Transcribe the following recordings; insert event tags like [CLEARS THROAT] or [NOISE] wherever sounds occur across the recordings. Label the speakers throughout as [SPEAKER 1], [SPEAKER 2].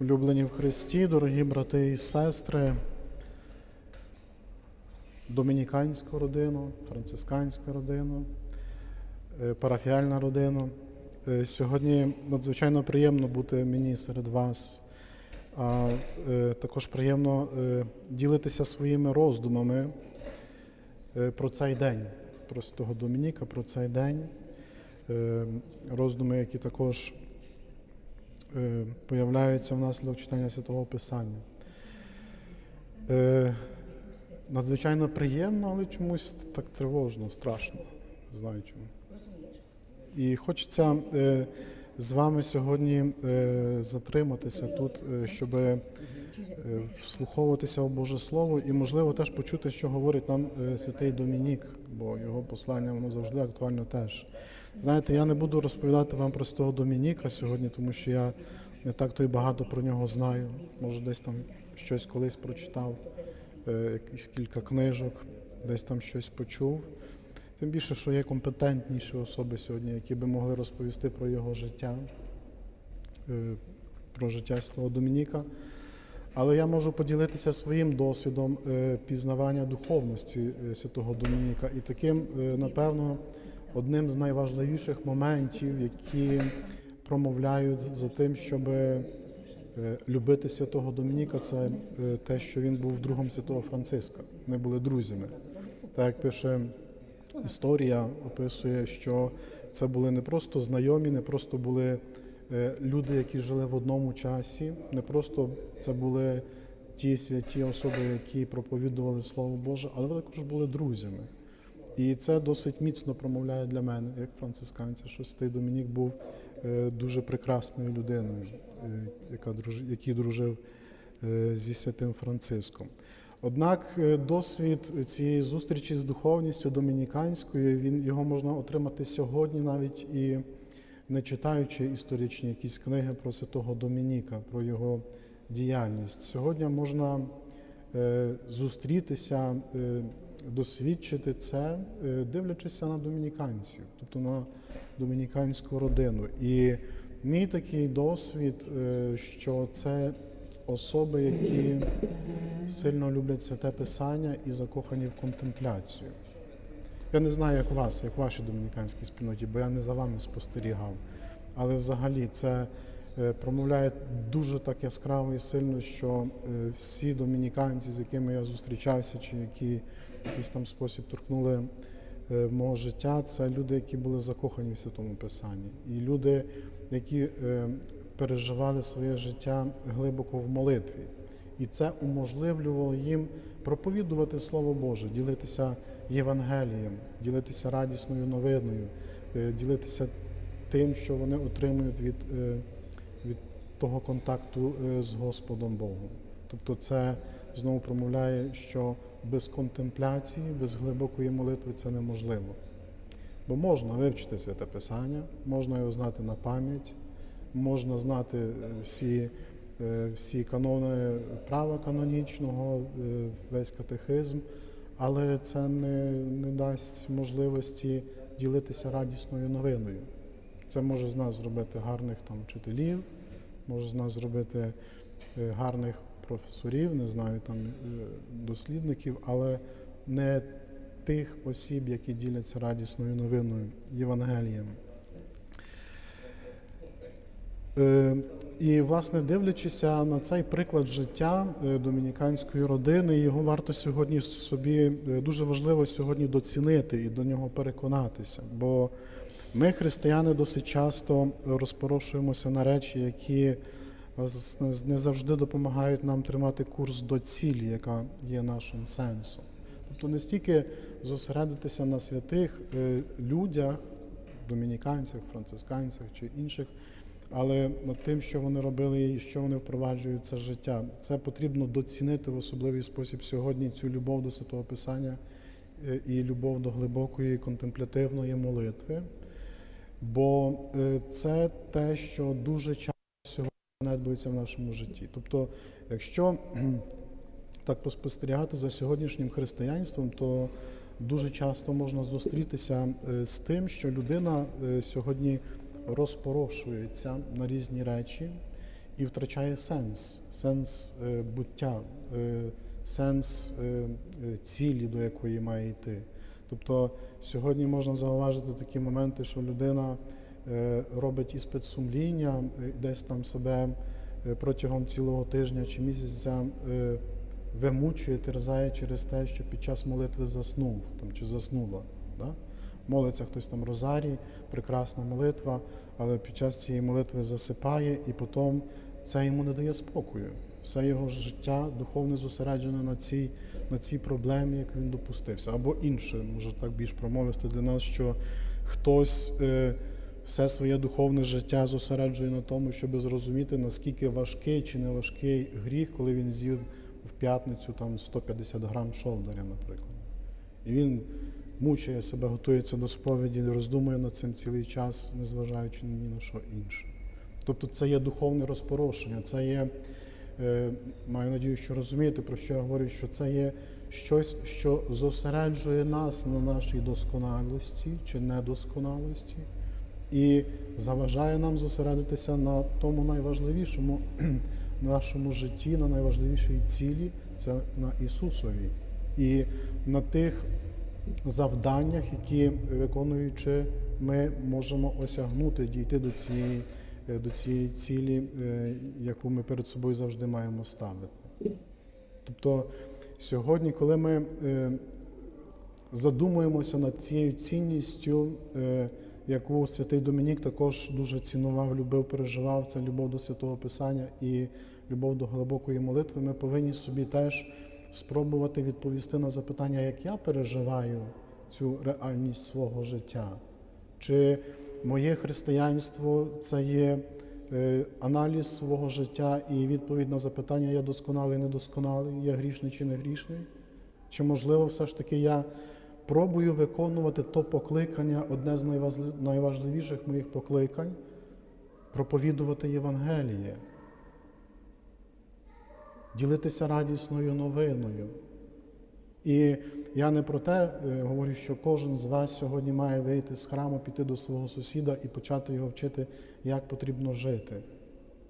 [SPEAKER 1] Улюблені в Христі, дорогі брати і сестри, домініканську родину, францисканську родину, е, парафіальна родина. Е, Сьогодні надзвичайно приємно бути мені серед вас, а е, також приємно ділитися своїми роздумами про цей день, про Святого Домініка, про цей день. Роздуми, які також появляються внаслідок читання Святого Писання. Е, Надзвичайно приємно, але чомусь так тривожно, страшно. Знаю чому. І хочеться е, з вами сьогодні е, затриматися тут, е, щоб е, вслуховуватися в Боже Слово і, можливо, теж почути, що говорить нам е, святий Домінік, бо його послання воно завжди актуально теж. Знаєте, я не буду розповідати вам про святого Домініка сьогодні, тому що я не так то й багато про нього знаю. Може, десь там щось колись прочитав, е, якісь кілька книжок, десь там щось почув. Тим більше, що є компетентніші особи сьогодні, які би могли розповісти про його життя, е, про життя святого Домініка. Але я можу поділитися своїм досвідом е, пізнавання духовності е, святого Домініка. І таким, е, напевно, одним з найважливіших моментів, які промовляють за тим, щоб любити святого Домініка, це те, що він був другом святого Франциска. Вони були друзями. Так як пише історія, описує, що це були не просто знайомі, не просто були люди, які жили в одному часі, не просто це були ті святі особи, які проповідували Слово Боже, але вони також були друзями. І це досить міцно промовляє для мене, як францисканця, що Святий Домінік був е, дуже прекрасною людиною, е, яка який дружив е, зі святим Франциском. Однак е, досвід цієї зустрічі з духовністю домініканською, він його можна отримати сьогодні, навіть і не читаючи історичні якісь книги про святого Домініка, про його діяльність. Сьогодні можна е, зустрітися, е, досвідчити це, е, дивлячися на домініканців, тобто на домініканську родину. І мій такий досвід, що це особи, які сильно люблять святе Писання і закохані в контемпляцію. Я не знаю, як вас, як в вашій домініканській спільноті, бо я не за вами спостерігав. Але взагалі це е, промовляє дуже так яскраво і сильно, що е, всі домініканці, з якими я зустрічався, чи які якийсь там спосіб торкнули е, мого життя, це люди, які були закохані в святому Писанні. І люди, які переживали своє життя глибоко в молитві. І це уможливлювало їм проповідувати Слово Боже, ділитися Євангелієм, ділитися радісною новиною, е, ділитися тим, що вони отримують від, е, від того контакту е, з Господом Богом. Тобто це знову промовляє, що без контемпляції, без глибокої молитви це неможливо. Бо можна вивчити святе Писання, можна його знати на пам'ять, можна знати всі, всі канони права канонічного, е, весь катехизм, але це не, не дасть можливості ділитися радісною новиною. Це може з нас зробити гарних там вчителів, може з нас зробити е, гарних професорів, не знаю, там е, дослідників, але не тих осіб, які діляться радісною новиною, Євангелієм. Е, І, власне, дивлячися на цей приклад життя е, домініканської родини, його варто сьогодні собі е, дуже важливо сьогодні доцінити і до нього переконатися. Бо ми, християни, досить часто розпорошуємося на речі, які не завжди допомагають нам тримати курс до цілі, яка є нашим сенсом. Тобто не стільки зосередитися на святих е, людях, домініканцях, францисканцях чи інших, але над тим, що вони робили і що вони впроваджують це життя. Це потрібно доцінити в особливий спосіб сьогодні цю любов до святого Писання е, і любов до глибокої контемплятивної молитви. Бо е, це те, що дуже часто сьогодні занедбується в нашому житті. Тобто, якщо так поспостерігати за сьогоднішнім християнством, то дуже часто можна зустрітися е, з тим, що людина сьогодні розпорошується на різні речі і втрачає сенс, сенс е, буття, е, сенс е, цілі, до якої має йти. Тобто сьогодні можна зауважити такі моменти, що людина робить іспит сумління, десь там себе протягом цілого тижня чи місяця вимучує, терзає через те, що під час молитви заснув там, чи заснула. Да? Молиться хтось там розарій, прекрасна молитва, але під час цієї молитви засипає, і потім це йому не дає спокою. Все його життя духовне зосереджене на цій, на цій проблемі, як він допустився. Або інше, може так більш промовисти для нас, що хтось е, все своє духовне життя зосереджує на тому, щоб зрозуміти, наскільки важкий чи не важкий гріх, коли він з'їв в п'ятницю там 150 грам шовдаря, наприклад. І він мучає себе, готується до сповіді, роздумує над цим цілий час, незважаючи ні на що інше. Тобто це є духовне розпорошення, це є, е, маю надію, що розумієте, про що я говорю, що це є щось, що зосереджує нас на нашій досконалості чи недосконалості, і заважає нам зосередитися на тому найважливішому [CLEARS THROAT] нашому житті, на найважливішій цілі це на Ісусові. І на тих завданнях, які виконуючи, ми можемо осягнути, дійти до цієї, е, до цієї цілі, е, яку ми перед собою завжди маємо ставити. Тобто сьогодні, коли ми е, задумуємося над цією цінністю, яку святий Домінік також дуже цінував, любив, переживав, це любов до святого Писання і любов до глибокої молитви, ми повинні собі теж спробувати відповісти на запитання, як я переживаю цю реальність свого життя. Чи моє християнство це є е, аналіз свого життя і відповідь на запитання, я досконалий, недосконалий, я грішний чи не грішний? Чи можливо все ж таки я пробую виконувати то покликання, одне з найважливіших моїх покликань проповідувати Євангеліє, ділитися радісною новиною. І я не про те е, говорю, що кожен з вас сьогодні має вийти з храму, піти до свого сусіда і почати його вчити, як потрібно жити.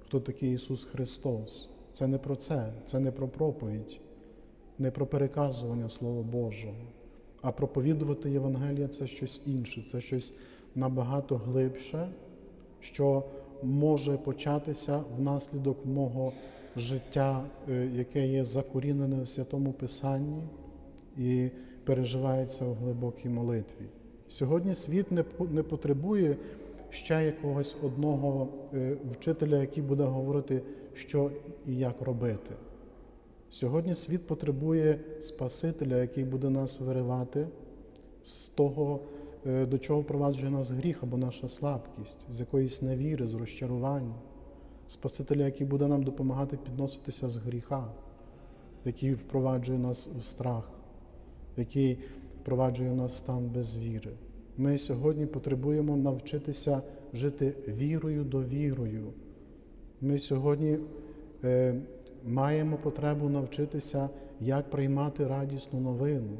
[SPEAKER 1] Хто такий Ісус Христос? Це не про це, це не про проповідь, не про переказування Слова Божого, а проповідувати Євангелія це щось інше, це щось набагато глибше, що може початися внаслідок мого життя, е, яке є закорінене в святому Писанні і переживається в глибокій молитві. Сьогодні світ не, потребує ще якогось одного е, вчителя, який буде говорити, що і як робити. Сьогодні світ потребує Спасителя, який буде нас виривати з того, е, до чого впроваджує нас гріх або наша слабкість, з якоїсь невіри, з розчарування. Спасителя, який буде нам допомагати підноситися з гріха, який впроваджує нас в страх, який впроваджує нас в стан без віри. Ми сьогодні потребуємо навчитися жити вірою до вірою. Ми сьогодні е, маємо потребу навчитися, як приймати радісну новину,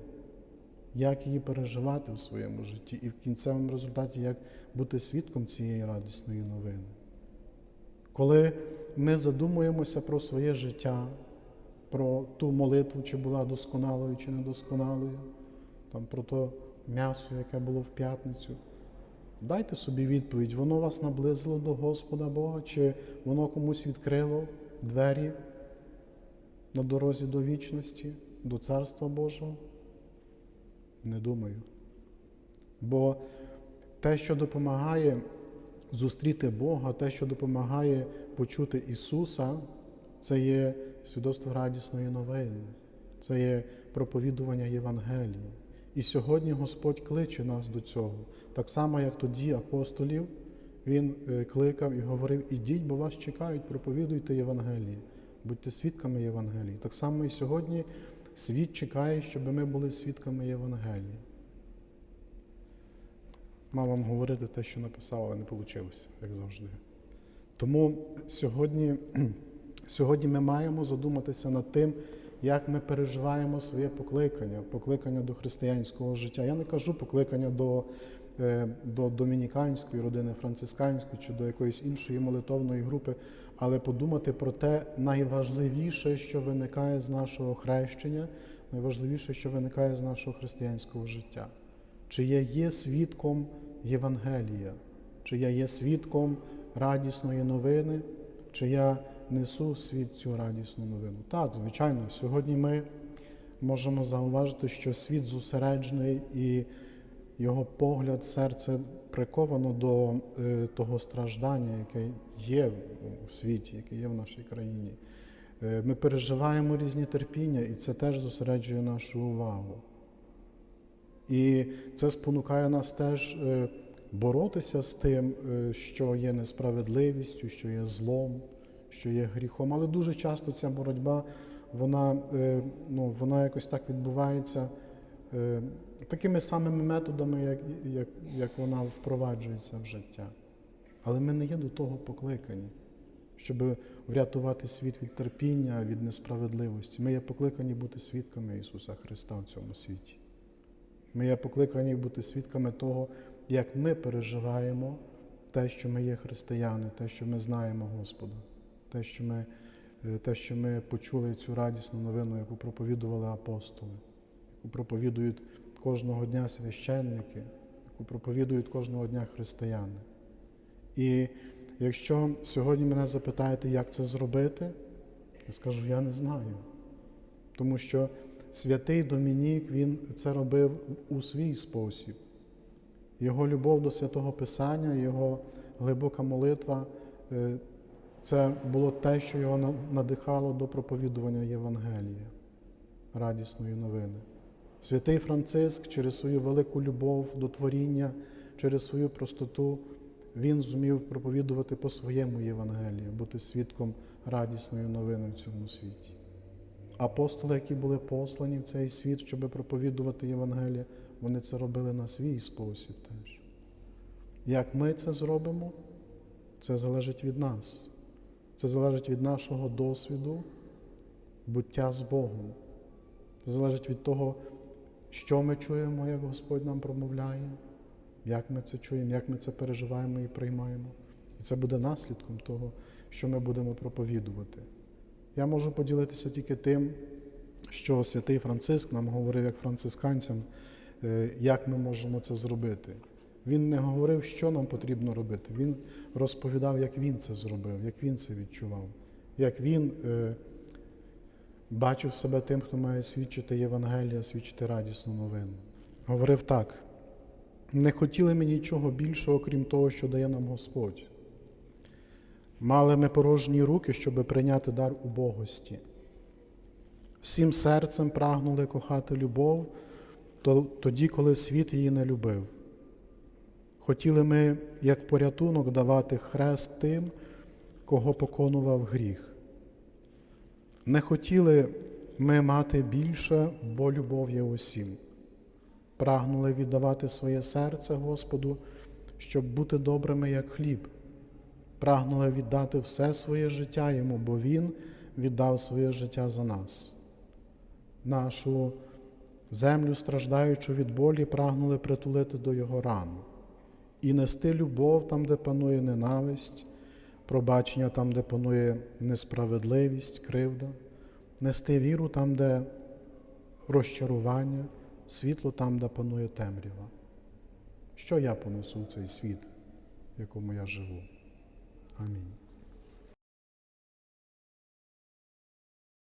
[SPEAKER 1] як її переживати в своєму житті, і в кінцевому результаті як бути свідком цієї радісної новини. Коли ми задумуємося про своє життя, про ту молитву, чи була досконалою, чи недосконалою, там, про то м'ясо, яке було в п'ятницю, дайте собі відповідь, воно вас наблизило до Господа Бога, чи воно комусь відкрило двері на дорозі до вічності, до Царства Божого? Не думаю. Бо те, що допомагає зустріти Бога, те, що допомагає почути Ісуса, це є свідоцтво радісної новини, це є проповідування Євангелії. І сьогодні Господь кличе нас до цього. Так само, як тоді апостолів, Він е, кликав і говорив: ідіть, бо вас чекають, проповідуйте Євангеліє, будьте свідками Євангелії. Так само і сьогодні світ чекає, щоб ми були свідками Євангелії. Мав вам говорити те, що написав, але не вийшло, як завжди. Тому сьогодні, [CLEARS THROAT] сьогодні ми маємо задуматися над тим, як ми переживаємо своє покликання, покликання до християнського життя. Я не кажу покликання до е, до домініканської родини, францисканської чи до якоїсь іншої молитовної групи, але подумати про те найважливіше, що виникає з нашого хрещення, найважливіше, що виникає з нашого християнського життя. Чи я є свідком Євангелія, чи я є свідком радісної новини, чи я несу в світ цю радісну новину. Так, звичайно, сьогодні ми можемо зауважити, що світ зосереджений і його погляд, серце приковано до е, того страждання, яке є в світі, яке є в нашій країні. Е, Ми переживаємо різні терпіння, і це теж зосереджує нашу увагу. І це спонукає нас теж е, боротися з тим, е, що є несправедливістю, що є злом, що є гріхом. Але дуже часто ця боротьба, вона, е, ну, вона якось так відбувається такими самими методами, як, як, як вона впроваджується в життя. Але ми не є до того покликані, щоб врятувати світ від терпіння, від несправедливості. Ми є покликані бути свідками Ісуса Христа в цьому світі. Ми є покликані бути свідками того, як ми переживаємо те, що ми є християни, те, що ми знаємо Господа, те, що ми, е, те, що ми почули цю радісну новину, яку проповідували апостоли, яку проповідують кожного дня священники, яку проповідують кожного дня християни. І якщо сьогодні мене запитаєте, як це зробити, я скажу, я не знаю. Тому що святий Домінік він це робив у свій спосіб. Його любов до святого Писання, його глибока молитва е, це було те, що його надихало до проповідування Євангелія, радісної новини. Святий Франциск через свою велику любов до творіння, через свою простоту, він зумів проповідувати по своєму Євангелію, бути свідком радісної новини в цьому світі. Апостоли, які були послані в цей світ, щоб проповідувати Євангеліє, вони це робили на свій спосіб теж. Як ми це зробимо, це залежить від нас. Це залежить від нашого досвіду, буття з Богом. Це залежить від того, що ми чуємо, як Господь нам промовляє, як ми це чуємо, як ми це переживаємо і приймаємо. І це буде наслідком того, що ми будемо проповідувати. Я можу поділитися тільки тим, що святий Франциск нам говорив як францисканцям, е, як ми можемо це зробити. Він не говорив, що нам потрібно робити. Він розповідав, як він це зробив, як він це відчував, як він е, бачив себе тим, хто має свідчити Євангелія, свідчити радісну новину. Говорив так: не хотіли ми нічого більшого, крім того, що дає нам Господь. Мали ми порожні руки, щоб прийняти дар убогості. Всім серцем прагнули кохати любов тоді, коли світ її не любив. Хотіли ми, як порятунок, давати хрест тим, кого поконував гріх. Не хотіли ми мати більше, бо любов є усім. Прагнули віддавати своє серце Господу, щоб бути добрими, як хліб прагнули віддати все своє життя йому, бо Він віддав своє життя за нас. Нашу землю, страждаючу від болі, прагнули притулити до Його ран і нести любов там, де панує ненависть, пробачення там, де панує несправедливість, кривда, нести віру там, де розчарування, світло там, де панує темрява. Що я понесу в цей світ, в якому я живу? Amin.